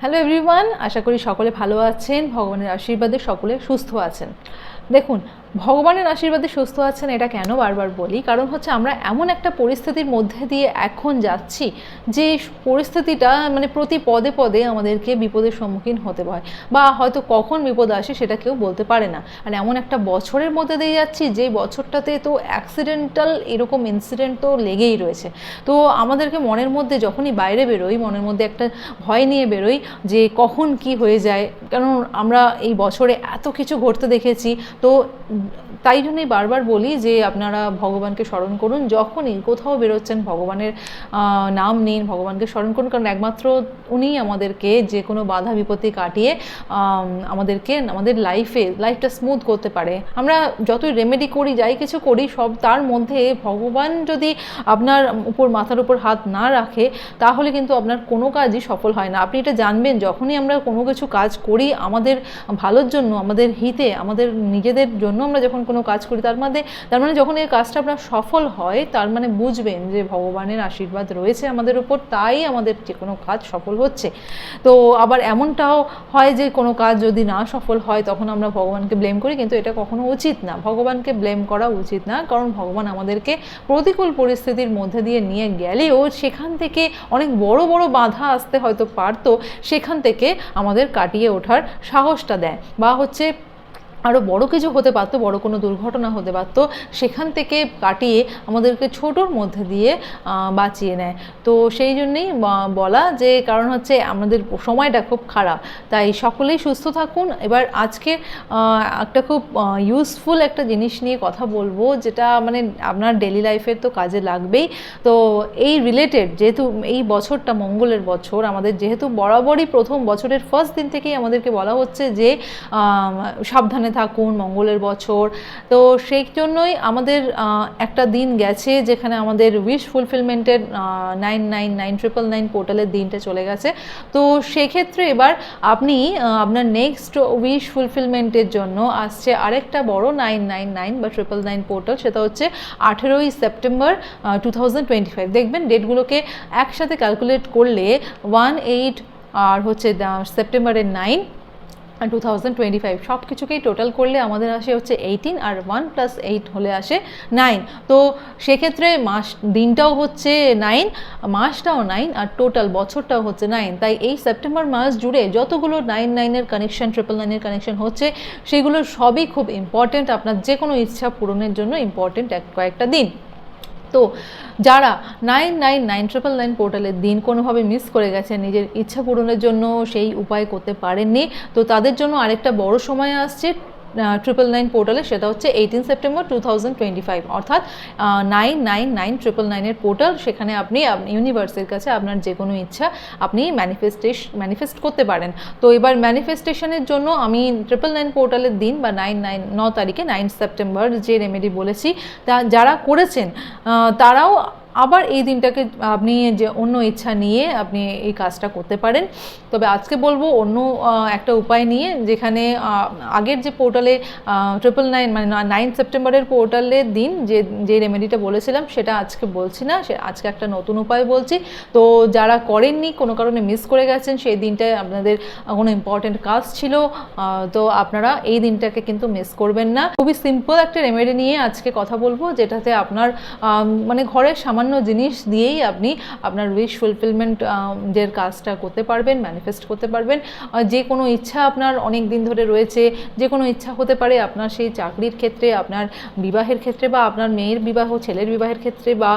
Hello everyone আশা করি সকলে ভালো আছেন ভগবানের আশীর্বাদে সকলে সুস্থ আছেন। দেখুন ভগবানের আশীর্বাদে সুস্থ আছেন এটা কেন বারবার বলি? কারণ হচ্ছে আমরা এমন একটা পরিস্থিতির মধ্যে দিয়ে এখন যাচ্ছি, যে পরিস্থিতিটা মানে প্রতি পদে পদে আমাদেরকে বিপদের সম্মুখীন হতে হয়। বা হয়তো কখন বিপদ আসে সেটা কেউ বলতে পারে না। আর এমন একটা বছরের মধ্যে দিয়ে যাচ্ছি, যে বছরটাতে তো অ্যাক্সিডেন্টাল এরকম ইনসিডেন্ট তো লেগেই রয়েছে। তো আমাদেরকে মনের মধ্যে যখনই বাইরে বেরোই, মনের মধ্যে একটা ভয় নিয়ে বেরোই, যে কখন কি হয়ে যায়। কারণ আমরা এই বছরে এত কিছু ঘটতে দেখেছি, তো তাই জন্যই বারবার বলি যে আপনারা ভগবানকে স্মরণ করুন, যখনই কোথাও বেরোচ্ছেন ভগবানের নাম নিন, ভগবানকে স্মরণ করুন, কারণ একমাত্র উনিই আমাদেরকে যে কোনো বাধা, বিপত্তি কাটিয়ে আমাদেরকে, আমাদের লাইফে লাইফটা স্মুথ করতে পারে। আমরা যতই রেমেডি করি, যাই কিছু করি, সব তার মধ্যে ভগবান যদি আপনার উপর, মাথার উপর হাত না রাখে, তাহলে কিন্তু আপনার কোনো কাজই সফল হয় না। আপনি এটা জানবেন, যখনই আমরা কোনো কিছু কাজ করি, আমাদের ভালোর জন্য, আমাদের হিতে, আমাদের নিজেদের জন্য আমরা যখন কোনো কাজ করি, তার মধ্যে, তার মানে যখন এই কাজটা আপনার সফল হয়, তার মানে বুঝবেন যে ভগবানের আশীর্বাদ রয়েছে আমাদের উপর, তাই আমাদের যে কোনো কাজ সফল হচ্ছে। তো আবার এমনটাও হয় যে কোনো কাজ যদি না সফল হয়, তখন আমরা ভগবানকে ব্লেম করি, কিন্তু এটা কখনো উচিত না। ভগবানকে ব্লেম করা উচিত না, কারণ ভগবান আমাদেরকে প্রতিকূল পরিস্থিতির মধ্যে দিয়ে নিয়ে গেলেও সেখান থেকে অনেক বড় বড় বাধা আসতে হয়তো পারতো, সেখান থেকে আমাদের কাটিয়ে ওঠার সাহসটা দেয়। বা হচ্ছে আরও বড় কিছু হতে পারতো বড় কোনো দুর্ঘটনা হতে পারতো সেখান থেকে কাটিয়ে আমাদেরকে ছোটোর মধ্যে দিয়ে বাঁচিয়ে নেয়। তো সেই জন্যেই বলা যে কারণ হচ্ছে আমাদের সময়টা খুব খারাপ। তাই সকলেই সুস্থ থাকুন। এবার আজকে একটা খুব ইউজফুল একটা জিনিস নিয়ে কথা বলব যেটা মানে আপনার ডেলি লাইফের তো কাজে লাগবেই। তো এই রিলেটেড যেহেতু এই বছরটা মঙ্গলের বছর আমাদের যেহেতু বরাবরই প্রথম বছরের ফার্স্ট দিন থেকেই আমাদেরকে বলা হচ্ছে যে আম, সাবধানে থাকুন, মঙ্গলের বছর। তো সেই জন্যই আমাদের একটা দিন গেছে যেখানে আমাদের wish ফুলফিলমেন্টের nine nine nine triple nine পোর্টালের দিনটা চলে গেছে। তো সেক্ষেত্রে এবার আপনি আপনার নেক্সট উইশ ফুলফিলমেন্টের জন্য আসছে আরেকটা বড় নাইন নাইন নাইন বা ট্রিপল নাইন পোর্টাল সেটা হচ্ছে আঠেরোই September two thousand twenty five দেখবেন ডেটগুলোকে একসাথে ক্যালকুলেট করলে ওয়ান এইট আর হচ্ছে সেপ্টেম্বরের nine two thousand twenty five সব কিছুকেই টোটাল করলে আমাদের আসে হচ্ছে এইটিন আর ওয়ান প্লাস এইট হলে আসে নাইন তো সেক্ষেত্রে মাস, দিনটাও হচ্ছে নাইন মাসটাও নাইন আর টোটাল বছরটাও হচ্ছে নাইন তাই এই সেপ্টেম্বর মাস জুড়ে যতগুলো নাইন নাইনের কানেকশন ট্রিপল নাইনের কানেকশন হচ্ছে, সেগুলো সবই খুব ইম্পর্টেন্ট আপনার যে কোনো ইচ্ছা পূরণের জন্য ইম্পর্টেন্ট এক কয়েকটা দিন। তো যারা nine nine nine triple nine পোর্টালের দিন কোনোভাবে মিস করে গেছেন, নিজের ইচ্ছা পূরণের জন্য সেই উপায় করতে পারেননি, তো তাদের জন্য আরেকটা বড় সময় আসছে। ট্রিপল নাইন পোর্টালে সেটা হচ্ছে eighteen September two thousand twenty five অর্থাৎ নাইন নাইন নাইন ট্রিপল নাইনের পোর্টাল সেখানে আপনি ইউনিভার্সের কাছে আপনার যে কোনো ইচ্ছা আপনি ম্যানিফেস্টেশ ম্যানিফেস্ট করতে পারেন। তো এবার ম্যানিফেস্টেশনের জন্য আমি ট্রিপল নাইন পোর্টালের দিন বা নাইন নাইন ন তারিখে নাইন সেপ্টেম্বর যে রেমেডি বলেছি, তা যারা করেছেন তারাও আবার এই দিনটাকে আপনি যে অন্য ইচ্ছা নিয়ে আপনি এই কাজটা করতে পারেন। তবে আজকে বলব অন্য একটা উপায় নিয়ে যেখানে আগের যে পোর্টালে ট্রিপল নাইন মানে নাইন সেপ্টেম্বরের পোর্টালের দিন যে যে রেমেডিটা বলেছিলাম সেটা আজকে বলছি না, সে আজকে একটা নতুন উপায় বলছি। তো যারা করেননি, কোনো কারণে মিস করে গেছেন, সেই দিনটায় আপনাদের কোনো ইম্পর্টেন্ট কাজ ছিল তো আপনারা এই দিনটাকে কিন্তু মিস করবেন না। খুবই সিম্পল একটা রেমেডি নিয়ে আজকে কথা বলব, যেটাতে আপনার মানে ঘরের সামান্য জিনিস দিয়েই আপনি আপনার উইশ ফুলফিলমেন্ট যে কাজটা করতে পারবেন ম্যানিফেস্ট করতে পারবেন। যে কোনো ইচ্ছা আপনার অনেক দিন ধরে রয়েছে, যে কোনো ইচ্ছা হতে পারে আপনার সেই চাকরির ক্ষেত্রে, আপনার বিবাহের ক্ষেত্রে বা আপনার মেয়ের বিবাহ, ছেলের বিবাহের ক্ষেত্রে বা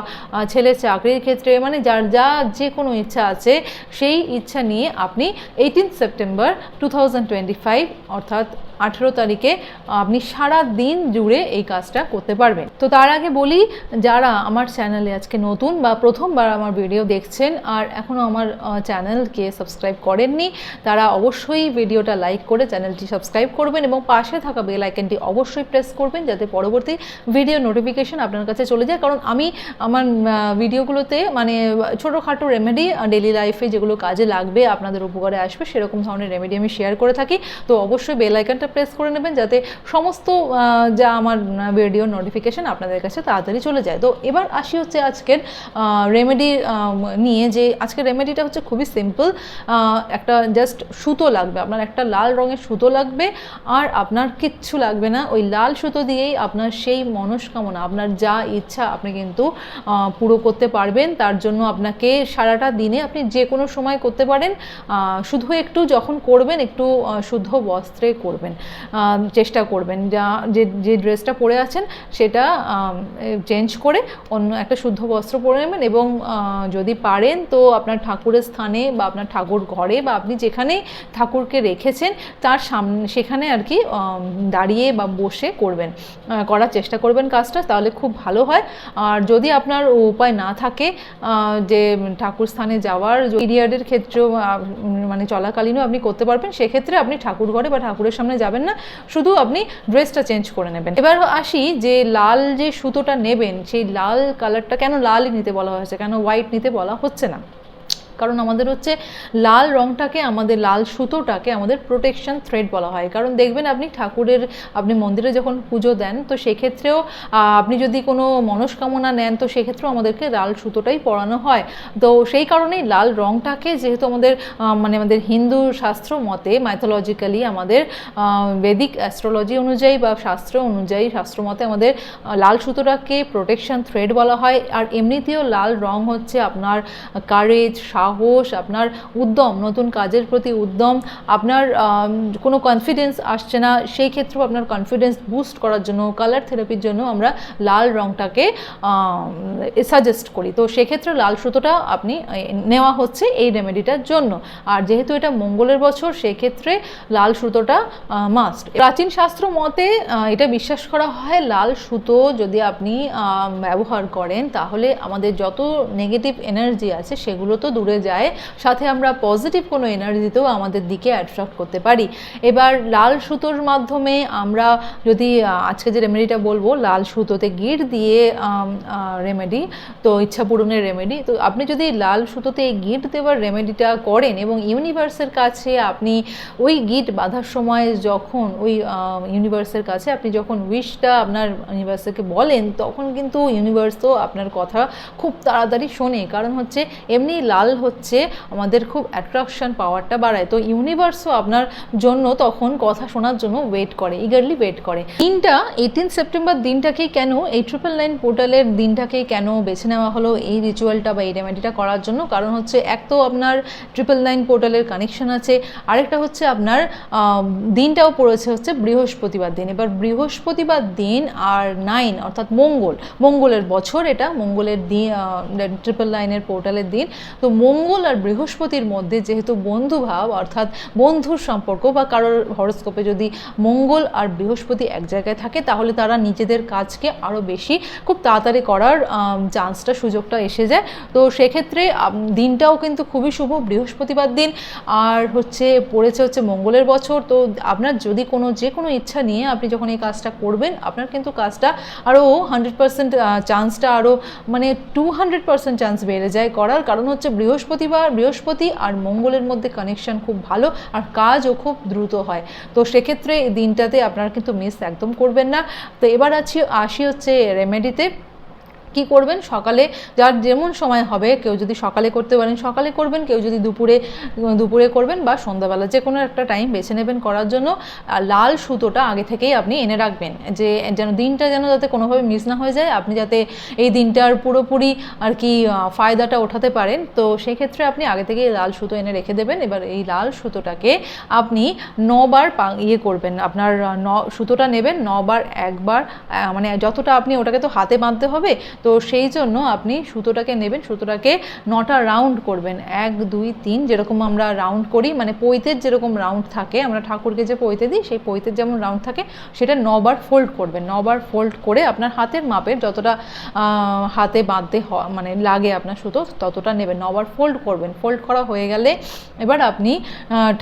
ছেলের চাকরির ক্ষেত্রে মানে যার যা যে কোনো ইচ্ছা আছে, সেই ইচ্ছা নিয়ে আপনি eighteen September two thousand twenty five অর্থাৎ আঠেরো তারিখে, আপনি সারা দিন জুড়ে এই কাজটা করতে পারবেন। তো তার আগে বলি, যারা আমার চ্যানেলে আজকে নতুন বা প্রথমবার আমার ভিডিও দেখছেন, আর এখনও আমার চ্যানেলকে সাবস্ক্রাইব করেননি, তারা অবশ্যই ভিডিওটা লাইক করে চ্যানেলটি সাবস্ক্রাইব করবেন এবং পাশে থাকা বেল আইকনটি অবশ্যই প্রেস করবেন, যাতে পরবর্তী ভিডিও নোটিফিকেশন আপনার কাছে চলে যায়। কারণ আমি আমার ভিডিওগুলোতে মানে ছোটোখাটো রেমেডি ডেলি লাইফে যেগুলো কাজে লাগবে, আপনাদের উপকারে আসবে, সেরকম ধরনের রেমেডি আমি শেয়ার করে থাকি। তো অবশ্যই বেল আইকনটা প্রেস করে নেবেন যাতে সমস্ত যা আমার ভিডিও নোটিফিকেশন আপনাদের কাছে তাড়াতাড়ি চলে যায়। তো এবার আসি হচ্ছে আজকের রেমেডি নিয়ে যে আজকের রেমেডিটা হচ্ছে খুবই সিম্পল একটা জাস্ট সুতো লাগবে। আপনার একটা লাল রঙের সুতো লাগবে আর আপনার কিচ্ছু লাগবে না। ওই লাল সুতো দিয়েই আপনার সেই মনস্কামনা, আপনার যা ইচ্ছা আপনি কিন্তু পুরো করতে পারবেন। তার জন্য আপনাকে সারাটা দিনে আপনি যে কোনো সময় করতে পারেন। শুধু একটু যখন করবেন একটু শুদ্ধ বস্ত্রে করবেন। চেষ্টা করবেন। যা, যে যে ড্রেসটা পরে আছেন সেটা চেঞ্জ করে অন্য একটা শুদ্ধ বস্ত্র পরে নেবেন এবং যদি পারেন তো আপনার ঠাকুরের স্থানে বা আপনার ঠাকুর ঘরে বা আপনি যেখানে ঠাকুরকে রেখেছেন তার সামনে সেখানে আর কি দাঁড়িয়ে বা বসে করবেন। করার চেষ্টা করবেন কাজটা, তাহলে খুব ভালো হয়। আর যদি আপনার উপায় না থাকে যে ঠাকুর স্থানে যাওয়ার পিরিয়ডের ক্ষেত্রেও মানে চলাকালীনও আপনি করতে পারবেন, সেক্ষেত্রে আপনি ঠাকুর ঘরে বা ঠাকুরের সামনে যাবেন না, শুধু আপনি ড্রেসটা চেঞ্জ করে নেবেন। এবার আসি যে লাল যে সুতোটা নেবেন, সেই লাল কালারটা কেন লালই নিতে বলা হয়েছে, কেন হোয়াইট নিতে বলা হচ্ছে না? কারণ আমাদের হচ্ছে লাল রংটাকে, আমাদের লাল সুতোটাকে আমাদের প্রোটেকশন থ্রেড বলা হয়। কারণ দেখবেন আপনি ঠাকুরের, আপনি মন্দিরে যখন পুজো দেন, তো সেক্ষেত্রেও আপনি যদি কোনো মনস্কামনা নেন, তো সেক্ষেত্রেও আমাদেরকে লাল সুতোটাই পরানো হয়। তো সেই কারণেই লাল রংটাকে যেহেতু আমাদের মানে আমাদের হিন্দু শাস্ত্র মতে মাইথোলজিক্যালি আমাদের বেদিক অ্যাস্ট্রোলজি অনুযায়ী বা শাস্ত্র অনুযায়ী, শাস্ত্র মতে আমাদের লাল সুতোটাকে প্রোটেকশন থ্রেড বলা হয়। আর এমনিতেও লাল রং হচ্ছে আপনার কারেজ সাহস আপনার উদ্যম, নতুন কাজের প্রতি উদ্যম, আপনার কোনো কনফিডেন্স আসছে না, সেই ক্ষেত্রেও আপনার কনফিডেন্স বুস্ট করার জন্য কালার থেরাপির জন্য আমরা লাল রংটাকে সাজেস্ট করি। তো সেক্ষেত্রে লাল সুতোটা আপনি নেওয়া হচ্ছে এই রেমেডিটার জন্য। আর যেহেতু এটা মঙ্গলের বছর, সেক্ষেত্রে লাল সুতোটা মাস্ট প্রাচীন শাস্ত্র মতে এটা বিশ্বাস করা হয়, লাল সুতো যদি আপনি ব্যবহার করেন, তাহলে আমাদের যত নেগেটিভ এনার্জি আছে, সেগুলো তো দূরে যায়, সাথে আমরা পজিটিভ কোনো এনার্জিতেও আমাদের দিকে অ্যাট্রাক্ট করতে পারি। এবার লাল সুতোর মাধ্যমে আমরা যদি আজকে যে রেমেডিটা বলব, লাল সুতোতে গিট দিয়ে রেমেডি তো ইচ্ছা পূরণের রেমেডি তো আপনি যদি লাল সুতোতে গিট দেওয়ার রেমেডিটা করেন এবং ইউনিভার্সের কাছে আপনি ওই গিট বাঁধার সময় যখন, ওই ইউনিভার্সের কাছে আপনি যখন উইশটা আপনার ইউনিভার্সকে বলেন, তখন কিন্তু ইউনিভার্স তো আপনার কথা খুব তাড়াতাড়ি শোনে। কারণ হচ্ছে, এমনি লাল হচ্ছে আমাদের খুব অ্যাট্রাকশন পাওয়ারটা বাড়ায়। তো ইউনিভার্সও আপনার জন্য তখন কথা শোনার জন্য ওয়েট করে ইগারলি ওয়েট করে। দিনটা এইটিন সেপ্টেম্বর দিনটাকেই কেন, এই ট্রিপল নাইন পোর্টালের দিনটাকে কেন বেছে নেওয়া হলো, এই রিচুয়ালটা বা এই রেমেডিটা করার জন্য? কারণ হচ্ছে এক তো আপনার ট্রিপল নাইন পোর্টালের কানেকশন আছে, আরেকটা হচ্ছে আপনার দিনটাও পড়েছে হচ্ছে বৃহস্পতিবার দিন। এবার বৃহস্পতিবার দিন আর নাইন অর্থাৎ মঙ্গল, মঙ্গলের বছর এটা, মঙ্গলের দিন ট্রিপল নাইনের পোর্টালের দিন। তো মঙ্গল আর বৃহস্পতির মধ্যে যেহেতু বন্ধুভাব, অর্থাৎ বন্ধুর সম্পর্ক বা কারোর হরস্কোপে যদি মঙ্গল আর বৃহস্পতি এক জায়গায় থাকে, তাহলে তারা নিজেদের কাজকে আরও বেশি খুব তাড়াতাড়ি করার চান্সটা, সুযোগটা এসে যায়। তো সেক্ষেত্রে দিনটাও কিন্তু খুবই শুভ, বৃহস্পতিবার দিন। আর হচ্ছে, পড়েছে হচ্ছে মঙ্গলের বছর। তো আপনার যদি কোনো যে কোনো ইচ্ছা নিয়ে আপনি যখন এই কাজটা করবেন, আপনার কিন্তু কাজটা আরও হান্ড্রেড পার্সেন্ট চান্সটা আরও মানে টু হান্ড্রেড পার্সেন্ট চান্স বেড়ে যায় করার। কারণ হচ্ছে বৃহস্পতিবার, বৃহস্পতি আর মঙ্গলের মধ্যে কানেকশন খুব ভালো আর কাজও খুব দ্রুত হয়। তো সেক্ষেত্রে এই দিনটাতে আপনারা কিন্তু মিস একদম করবেন না। তো এবার আছি, আসি হচ্ছে রেমেডিতে কি করবেন? সকালে যার যেমন সময় হবে, কেউ যদি সকালে করতে পারেন, সকালে করবেন, কেউ যদি দুপুরে দুপুরে করবেন বা সন্ধ্যাবেলা যে কোনো একটা টাইম বেছে নেবেন করার জন্য। লাল সুতোটা আগে থেকেই আপনি এনে রাখবেন, যে যেন দিনটা যেন যাতে কোনোভাবে মিস না হয়ে যায়। আপনি যাতে এই দিনটার পুরোপুরি আর কি ফায়দাটা ওঠাতে পারেন। তো সেক্ষেত্রে আপনি আগে থেকেই লাল সুতো এনে রেখে দেবেন। এবার এই লাল সুতোটাকে আপনি নবার ইয়ে করবেন। আপনার ন, সুতোটা নেবেন, নবার, একবার মানে যতটা আপনি ওটাকে তো হাতে বাঁধতে হবে তো সেই জন্য আপনি সুতোটাকে নেবেন, সুতোটাকে নটা রাউন্ড করবেন। এক, দুই, তিন, যেরকম আমরা রাউন্ড করি মানে পৈতের যেরকম রাউন্ড থাকে, আমরা ঠাকুরকে যে পৈতে দিই, সেই পৈতের যেমন রাউন্ড থাকে, সেটা নবার ফোল্ড করবেন। নবার ফোল্ড করে আপনার হাতের মাপের যতটা হাতে বাঁধতে মানে লাগে আপনার সুতো, ততটা নেবেন। নবার ফোল্ড করবেন। ফোল্ড করা হয়ে গেলে এবার আপনি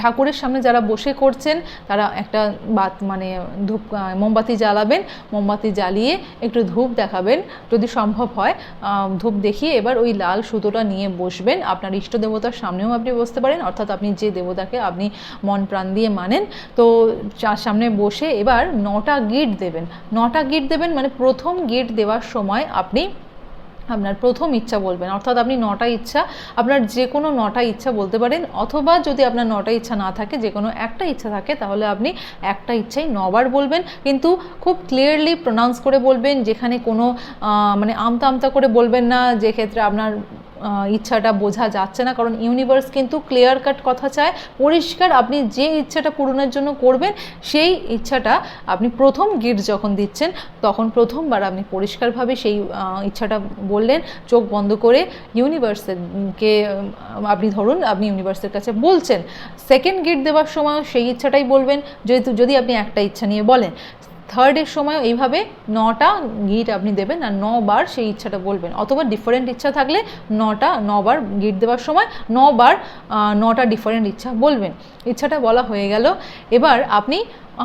ঠাকুরের সামনে যারা বসে করছেন, তারা একটা বাত মানে ধূপ মোমবাতি জ্বালাবেন। মোমবাতি জ্বালিয়ে একটু ধূপ দেখাবেন। যদি সম্ভব সম্ভব হয় ধূপ দেখিয়ে এবার ওই লাল সুতোটা নিয়ে বসবেন। আপনার ইষ্ট দেবতার সামনেও আপনি বসতে পারেন, অর্থাৎ আপনি যে দেবতাকে আপনি মন প্রাণ দিয়ে মানেন, তো সামনে বসে এবার নটা গিট দেবেন। নটা গিট দেবেন মানে প্রথম গিট দেওয়ার সময় আপনি আপনার প্রথম ইচ্ছা বলবেন, অর্থাৎ আপনি নটা ইচ্ছা, আপনার যে কোনো নটা ইচ্ছা বলতে পারেন, অথবা যদি আপনার নটা ইচ্ছা না থাকে যে কোনো একটা ইচ্ছা থাকে, তাহলে আপনি একটা ইচ্ছাই নবার বলবেন, কিন্তু খুব ক্লিয়ারলি প্রনাউন্স করে বলবেন, যেখানে কোনো মানে আমতা আমতা করে বলবেন না যে ক্ষেত্রে আপনার ইচ্ছাটা বোঝা যাচ্ছে না, কারণ ইউনিভার্স কিন্তু ক্লিয়ার কাট কথা চায়। পরিষ্কার আপনি যে ইচ্ছাটা পূরণের জন্য করবেন, সেই ইচ্ছাটা আপনি প্রথম গিফট যখন দিচ্ছেন, তখন প্রথমবার আপনি পরিষ্কারভাবে সেই ইচ্ছাটা বললেন, চোখ বন্ধ করে ইউনিভার্সকে আপনি ধরুন আপনি ইউনিভার্সের কাছে বলছেন সেকেন্ড গিফট দেওয়ার সময় সেই ইচ্ছাটাই বলবেন যেহেতু যদি আপনি একটা ইচ্ছা নিয়ে বলেন। থার্ডের সময় এইভাবে নটা গিট আপনি দেবেন আর নবার সেই ইচ্ছাটা বলবেন। অথবা ডিফারেন্ট ইচ্ছা থাকলে নটা, নবার গিট দেওয়ার সময় নবার নটা ডিফারেন্ট ইচ্ছা বলবেন। ইচ্ছাটা বলা হয়ে গেল। এবার আপনি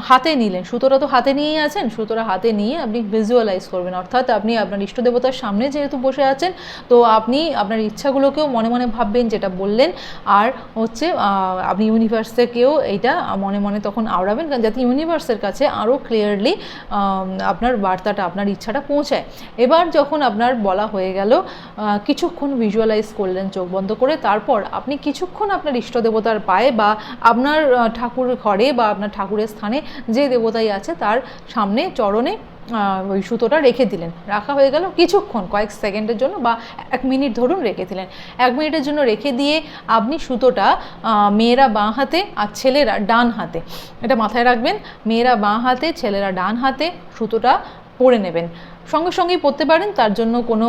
হাতে নিলেন। সুতোটা তো হাতে নিয়েই আছেন, সুতোটা হাতে নিয়ে আপনি ভিজুয়ালাইজ করবেন। অর্থাৎ আপনি আপনার ইষ্ট দেবতার সামনে যেহেতু বসে আছেন, তো আপনি আপনার ইচ্ছাগুলোকেও মনে মনে ভাববেন যেটা বললেন। আর হচ্ছে আপনি ইউনিভার্সকেও এইটা মনে মনে তখন আওড়াবেন, কারণ যাতে ইউনিভার্সের কাছে আরও ক্লিয়ারলি আপনার বার্তাটা, আপনার ইচ্ছাটা পৌঁছায়। এবার যখন আপনার বলা হয়ে গেল কিছুক্ষণ ভিজুয়ালাইজ করলেন চোখ বন্ধ করে, তারপর আপনি কিছুক্ষণ আপনার ইষ্ট দেবতার পায়ে বা আপনার ঠাকুর ঘরে বা আপনার ঠাকুরের স্থানে যে দেবতাই আছে তার সামনে চরণে ওই সুতোটা রেখে দিলেন। রাখা হয়ে গেল কিছুক্ষণ, কয়েক সেকেন্ডের জন্য বা এক মিনিট ধরুন রেখে দিলেন। এক মিনিটের জন্য রেখে দিয়ে আপনি সুতোটা মেয়েরা বাঁ হাতে আর ছেলেরা ডান হাতে, এটা মাথায় রাখবেন, মেয়েরা বাঁ হাতে, ছেলেরা ডান হাতে সুতোটা পরে নেবেন। সঙ্গে সঙ্গেই পড়তে পারেন, তার জন্য কোনো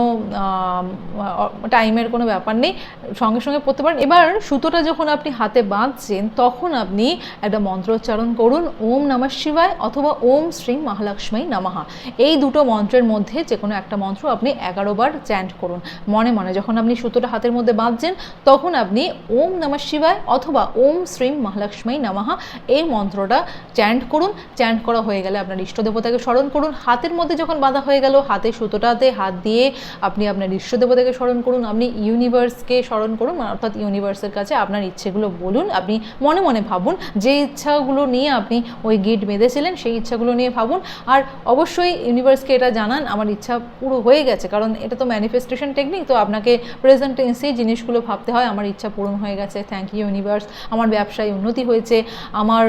টাইমের কোনো ব্যাপার নেই, সঙ্গে সঙ্গে পড়তে পারেন। এবার সুতোটা যখন আপনি হাতে বাঁধছেন, তখন আপনি একটা মন্ত্রোচ্চারণ করুন, ওম নমঃ শিবায় অথবা ওম শ্রী মহালক্ষ্মী নামাহা এই দুটো মন্ত্রের মধ্যে যে কোনো একটা মন্ত্র আপনি এগারো বার চ্যান্ট করুন। মনে মনে যখন আপনি সুতোটা হাতের মধ্যে বাঁধছেন, তখন আপনি ওম নমঃ শিবায় অথবা ওম শ্রী মহালক্ষ্মী নামাহা এই মন্ত্রটা চ্যান্ট করুন। চ্যান্ট করা হয়ে গেলে আপনার ইষ্ট দেবতাকে স্মরণ করুন। হাতের মধ্যে যখন বাঁধা হয়ে গেল, হাতে সুতোটাতে হাত দিয়ে আপনি আপনার ইষ্ট দেবতাকে স্মরণ করুন, আপনি ইউনিভার্সকে স্মরণ করুন, অর্থাৎ ইউনিভার্সের কাছে আপনার ইচ্ছেগুলো বলুন, আপনি মনে মনে ভাবুন, যে ইচ্ছাগুলো নিয়ে আপনি ওই গিট বেঁধেছিলেন, সেই ইচ্ছাগুলো নিয়ে ভাবুন। আর অবশ্যই ইউনিভার্সকে এটা জানান, আমার ইচ্ছা পুরো হয়ে গেছে, কারণ এটা তো ম্যানিফেস্টেশন টেকনিক তো আপনাকে প্রেজেন্ট টেন্সেই জিনিসগুলো ভাবতে হয়, আমার ইচ্ছা পূরণ হয়ে গেছে থ্যাংক ইউ ইউনিভার্স আমার ব্যবসায় উন্নতি হয়েছে, আমার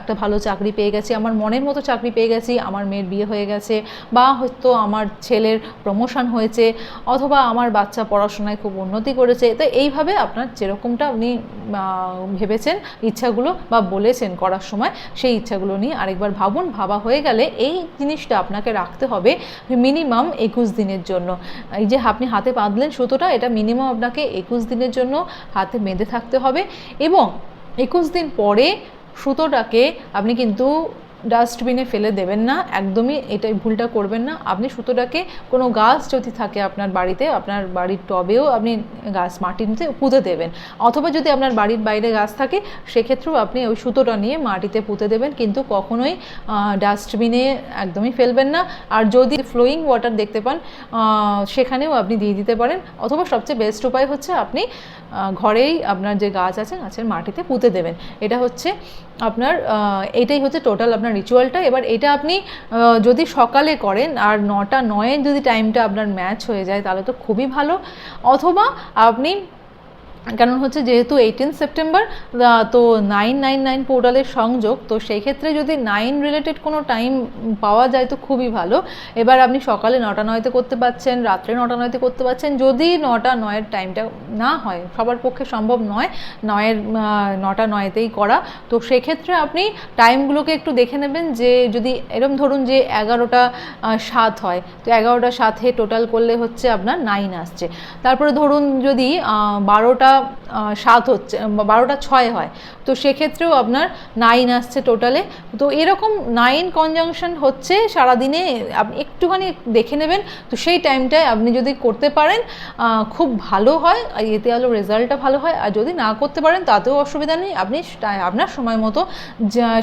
একটা ভালো চাকরি পেয়ে গেছি, আমার মনের মতো চাকরি পেয়ে গেছি, আমার মেয়ের বিয়ে হয়ে গেছে, বা হয়তো আমার ছেলের প্রমোশন হয়েছে অথবা আমার বাচ্চা পড়াশোনায় খুব উন্নতি করেছে, তো এইভাবে আপনার যেরকমটা আপনি ভেবেছেন ইচ্ছাগুলো বা বলেছেন করার সময়, সেই ইচ্ছাগুলো নিয়ে আরেকবার ভাবুন, ভাবা হয়ে গেলে এই জিনিসটা আপনাকে রাখতে হবে মিনিমাম একুশ দিনের জন্য। এই যে আপনি হাতে বাঁধলেন সুতোটা, এটা মিনিমাম আপনাকে একুশ দিনের জন্য হাতে বেঁধে থাকতে হবে এবং একুশ দিন পরে সুতোটাকে আপনি কিন্তু ডাস্টবিনে ফেলে দেবেন না, একদমই এটাই ভুলটা করবেন না। আপনি সুতোটাকে কোনো গাছ যদি থাকে আপনার বাড়িতে, আপনার বাড়ির টবেও আপনি গাছ মাটিতে পুঁতে দেবেন। অথবা যদি আপনার বাড়ির বাইরে গাছ থাকে, সেক্ষেত্রেও আপনি ওই সুতোটা নিয়ে মাটিতে পুঁতে দেবেন, কিন্তু কখনোই ডাস্টবিনে একদমই ফেলবেন না। আর যদি ফ্লোয়িং ওয়াটার দেখতে পান সেখানেও আপনি দিয়ে দিতে পারেন। অথবা সবচেয়ে বেস্ট উপায় হচ্ছে আপনি ঘরেই আপনার যে গাছ আছে, গাছের মাটিতে পুঁতে দেবেন। এটা হচ্ছে আপনার এটাই হচ্ছে টোটাল আপনার রিচুয়ালটা এবার এটা আপনি যদি সকালে করেন আর নটা নয়ে যদি টাইমটা আপনার ম্যাচ হয়ে যায়, তাহলে তো খুবই ভালো। অথবা আপনি কারণ হচ্ছে যেহেতু এইটিন সেপ্টেম্বর তো নাইন নাইন নাইন পোর্টালের সংযোগ, তো সেই ক্ষেত্রে যদি নাইন রিলেটেড কোনো টাইম পাওয়া যায় তো খুবই ভালো। এবার আপনি সকালে নটা নয়তে করতে পারছেন, রাত্রে নটা নয়তে করতে পারছেন। যদি নটা নয়ের টাইমটা না হয়, সবার পক্ষে সম্ভব নয়, নয়ের নটা নয়তেই করা, তো সেক্ষেত্রে আপনি টাইমগুলোকে একটু দেখে নেবেন যে যদি এরম ধরুন যে এগারোটা সাত হয়, তো এগারোটা সাথে টোটাল করলে হচ্ছে আপনার নাইন আসছে। তারপরে ধরুন যদি বারোটা সাত হচ্ছে বারোটা ছয় হয়। তো সেক্ষেত্রেও আপনার নাইন আসছে টোটালে তো এরকম নাইন কনজাংশন হচ্ছে সারাদিনে, আপনি একটুখানি দেখে নেবেন। তো সেই টাইমটায় আপনি যদি করতে পারেন খুব ভালো হয়। এতে আলো রেজাল্টটা ভালো হয়। আর যদি না করতে পারেন, তাতেও অসুবিধা নেই। আপনি আপনার সময় মতো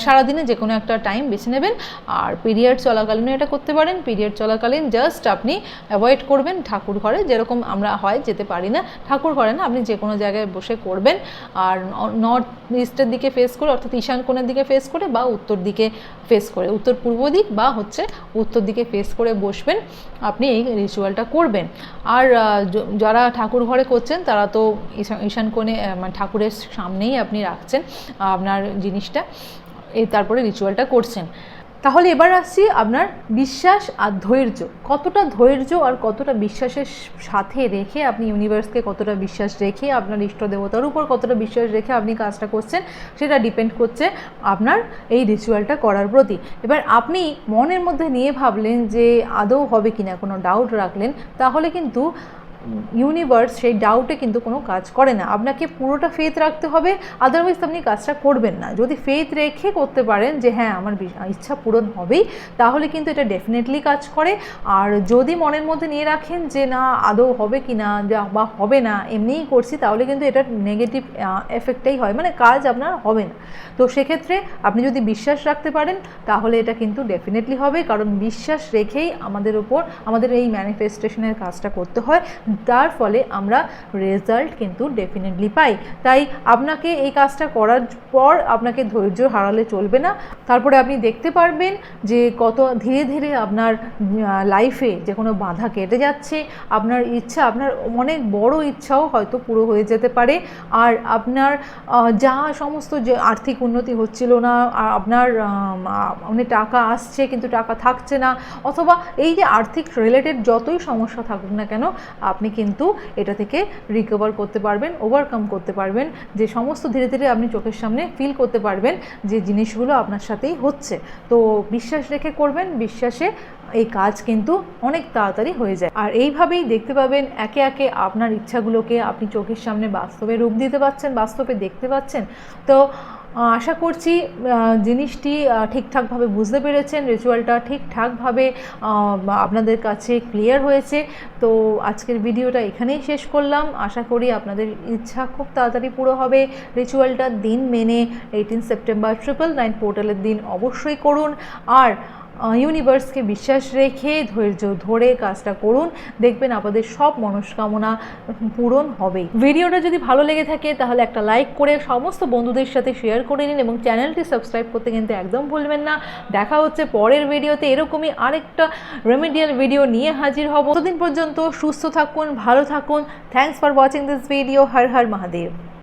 সারাদিনে যে কোনো একটা টাইম বেছে নেবেন। আর পিরিয়ড চলাকালীনও এটা করতে পারেন। পিরিয়ড চলাকালীন জাস্ট আপনি অ্যাভয়েড করবেন ঠাকুর ঘরে। যেরকম আমরা হয়, যেতে পারি না। ঠাকুর ঘরে না, আপনি যে কোনো জায়গায় বসে করবেন। আর নর্থ ইস্টের দিকে ফেস করে, অর্থাৎ ঈশান কোণের দিকে ফেস করে বা উত্তর দিকে ফেস করে। উত্তর পূর্ব দিক বা হচ্ছে উত্তর দিকে ফেস করে বসবেন। আপনি এই রিচুয়ালটা করবেন। আর যারা ঠাকুর ঘরে করছেন, তারা তো ঈশা- ঈশান কোণে মানে ঠাকুরের সামনেই আপনি রাখছেন আপনার জিনিসটা। এই তারপরে রিচুয়ালটা করছেন। তাহলে এবার আসছি আপনার বিশ্বাস আর ধৈর্য। কতটা ধৈর্য আর কতটা বিশ্বাসের সাথে রেখে আপনি ইউনিভার্সকে কতটা বিশ্বাস রেখে আপনার ইষ্ট দেবতার উপর কতটা বিশ্বাস রেখে আপনি কাজটা করছেন, সেটা ডিপেন্ড করছে আপনার এই রিচুয়ালটা করার প্রতি। এবার আপনি মনের মধ্যে নিয়ে ভাবলেন যে আদৌ হবে কিনা, কোনো ডাউট রাখলেন, তাহলে কিন্তু ইউনিভার্স সেই ডাউটে কিন্তু কোনো কাজ করে না। আপনাকে পুরোটা ফেথ রাখতে হবে আদারওয়াইজ আপনি কাজটা করবেন না। যদি ফেথ রেখে করতে পারেন যে হ্যাঁ আমার ইচ্ছা পূরণ হবেই, তাহলে কিন্তু এটা ডেফিনেটলি কাজ করে। আর যদি মনের মধ্যে নিয়ে রাখেন যে, না, আদৌ হবে কি না বা হবে না, এমনিই করছি, তাহলে কিন্তু এটার নেগেটিভ এফেক্টটাই হয়। মানে কাজ আপনার হবে না। তো সেক্ষেত্রে আপনি যদি বিশ্বাস রাখতে পারেন, তাহলে এটা কিন্তু ডেফিনেটলি হবে। কারণ বিশ্বাস রেখেই আমাদের উপর, আমাদের এই ম্যানিফেস্টেশনের কাজটা করতে হয়। তার ফলে আমরা রেজাল্ট কিন্তু ডেফিনেটলি পাই। তাই আপনাকে এই কাজটা করার পর আপনাকে ধৈর্য হারালে চলবে না। তারপরে আপনি দেখতে পারবেন যে কত ধীরে ধীরে আপনার লাইফে যে কোনো বাধা কেটে যাচ্ছে। আপনার ইচ্ছা, আপনার অনেক বড় ইচ্ছাও হয়তো পুরো হয়ে যেতে পারে। আর আপনার যা সমস্ত যে আর্থিক উন্নতি হচ্ছিল না আপনার অনেক টাকা আসছে কিন্তু টাকা থাকছে না। অথবা এই যে আর্থিক রিলেটেড যতই সমস্যা থাকুক না কেন আপনি কিন্তু এটা থেকে রিকভার করতে পারবেন ওভারকাম করতে পারবেন। যে সমস্ত ধীরে ধীরে আপনি চোখের সামনে ফিল করতে পারবেন যে জিনিসগুলো আপনার সাথেই হচ্ছে। তো বিশ্বাস রেখে করবেন, বিশ্বাসে এই কাজ কিন্তু অনেক তাড়াতাড়ি হয়ে যায়। আর এইভাবেই দেখতে পাবেন একে একে আপনার ইচ্ছাগুলোকে আপনি চোখের সামনে বাস্তবে রূপ দিতে পারছেন বাস্তবে দেখতে পাচ্ছেন। তো আশা করছি জিনিসটি ঠিকঠাকভাবে বুঝতে পেরেছেন রিচুয়ালটা ঠিকঠাকভাবে আপনাদের কাছে ক্লিয়ার হয়েছে। তো আজকের ভিডিওটা এখানেই শেষ করলাম। আশা করি আপনাদের ইচ্ছা খুব তাড়াতাড়ি পুরো হবে। রিচুয়ালটার দিন মেনে এইটিন সেপ্টেম্বর ট্রিপল নাইন পোর্টালের দিন অবশ্যই করুন। আর ইউনিভার্সকে বিশ্বাস রেখে ধৈর্য ধরে কাজটা করুন। দেখবেন আপনাদের সব মনস্কামনা পূরণ হবেই ভিডিওটা যদি ভালো লেগে থাকে, তাহলে একটা লাইক করে সমস্ত বন্ধুদের সাথে শেয়ার করে নিন এবং চ্যানেলটি সাবস্ক্রাইব করতে কিন্তু একদম ভুলবেন না। দেখা হচ্ছে পরের ভিডিওতে। এরকমই আরেকটা রেমিডিয়াল ভিডিও নিয়ে হাজির হব। ততদিন পর্যন্ত সুস্থ থাকুন, ভালো থাকুন। Thanks for watching this video Har Har Mahadev.